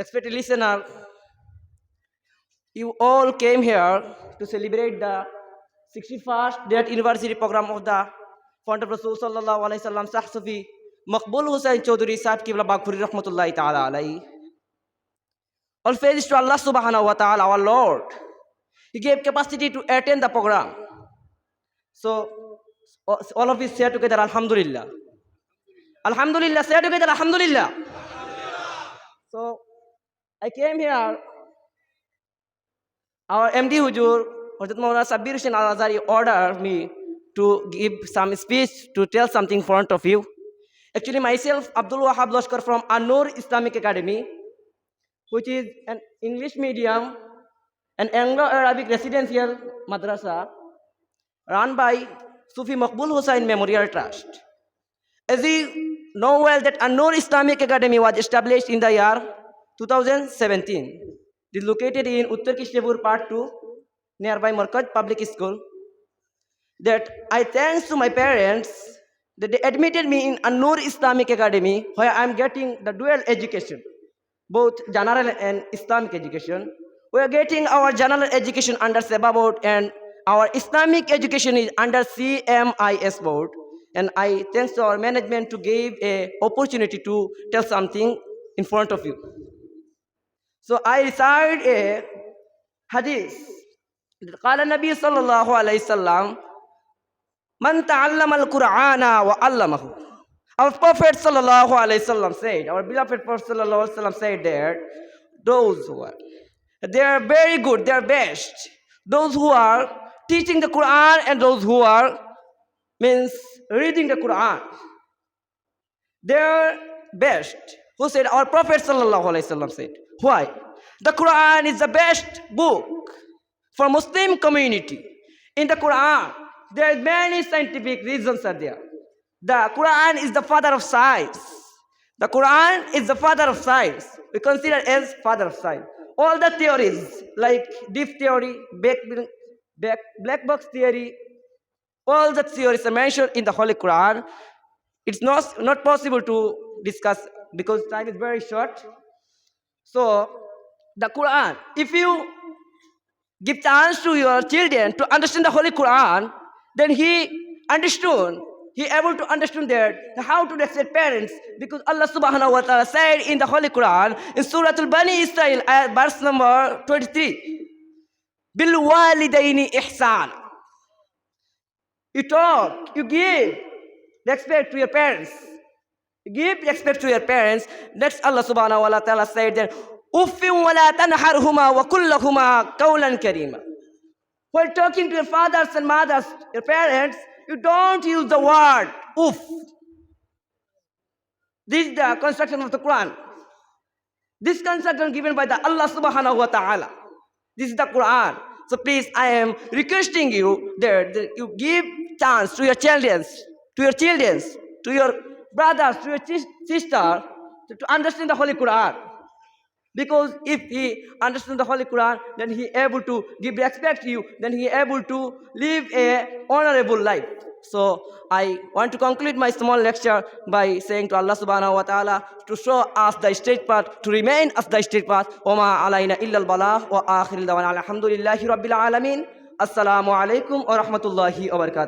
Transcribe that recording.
respected listener, you all came here to celebrate the 61st Date University program of the founder of Rasul Sallallahu Alaihi Wasallam Sah Sufi Maqbul Hussain Chaudhary Sahib Qibla Baghpuri Rahmatullahi Ta'ala Alaihi. All praise to Allah Subhanahu wa Ta'ala, our Lord. He gave capacity to attend the program. So, all of us say together, Alhamdulillah. Alhamdulillah, say together, Alhamdulillah. I came here. Our MD Hujur, Hazrat Maulana Sabir Hussain Al Azhari, ordered me to give some speech to tell something in front of you. Actually, myself, Abdul Wahab Lashkar from Anur Islamic Academy, which is an English medium and Anglo-Arabic residential madrasa run by Sufi Maqbul Hussain Memorial Trust. As you know well that Anur Islamic Academy was established in the year 2017. It is located in Uttar Kishnepur Part 2, nearby Markaz Public School. That I thanks to my parents that they admitted me in Anur Islamic Academy where I am getting the dual education, both general and Islamic education. We are getting our general education under Seba board and our Islamic education is under CMIS board. And I thanks to our management to give a opportunity to tell something in front of you. So I recite a hadith. قال النبي صلى الله عليه وسلم من تعلم القرآن وعلمه Our Prophet sallallahu alaihi wasallam said, our beloved Prophet sallallahu alaihi wasallam said that those who are, they are very good, they are best. Those who are teaching the Quran and those who are means reading the Quran. They are best. Who said? Our Prophet wasallam said. Why? The Quran is the best book for Muslim community. In the Quran, there are many scientific reasons are there. The Quran is the father of science. The Quran is the father of science. We consider as father of science. All the theories like deep theory, black, black, black box theory, all the theories are mentioned in the Holy Quran. It's not, not possible to discuss because time is very short. So, the Quran, if you give chance to your children to understand the Holy Quran, then he understood, he able to understand that how to respect parents because Allah subhanahu wa ta'ala said in the Holy Quran in Surah Al-Bani Israel, verse number 23, Bil walidaini ihsan. You talk, you give respect to your parents. Give respect to your parents. That's Allah subhanahu wa ta'ala said that Uffin wa la tanharhuma wa kullahuma qawlan karima. While talking to your fathers and mothers, your parents, you don't use the word uff. This is the construction of the Quran. This construction given by the Allah subhanahu wa ta'ala. This is the Quran. So please, I am requesting you that, that you give chance to your children, to your children, to your brothers, to your sister to understand the Holy Quran. Because if he understands the Holy Quran, then he able to give respect to you, then he able to live a honorable life. So I want to conclude my small lecture by saying to Allah subhanahu wa ta'ala to show us the straight path, to remain as the straight path. Oma alayna illal balah wa akhiril dawan alhamdulillahi rabbil alameen. Assalamu alaikum wa rahmatullahi wa barakatuh.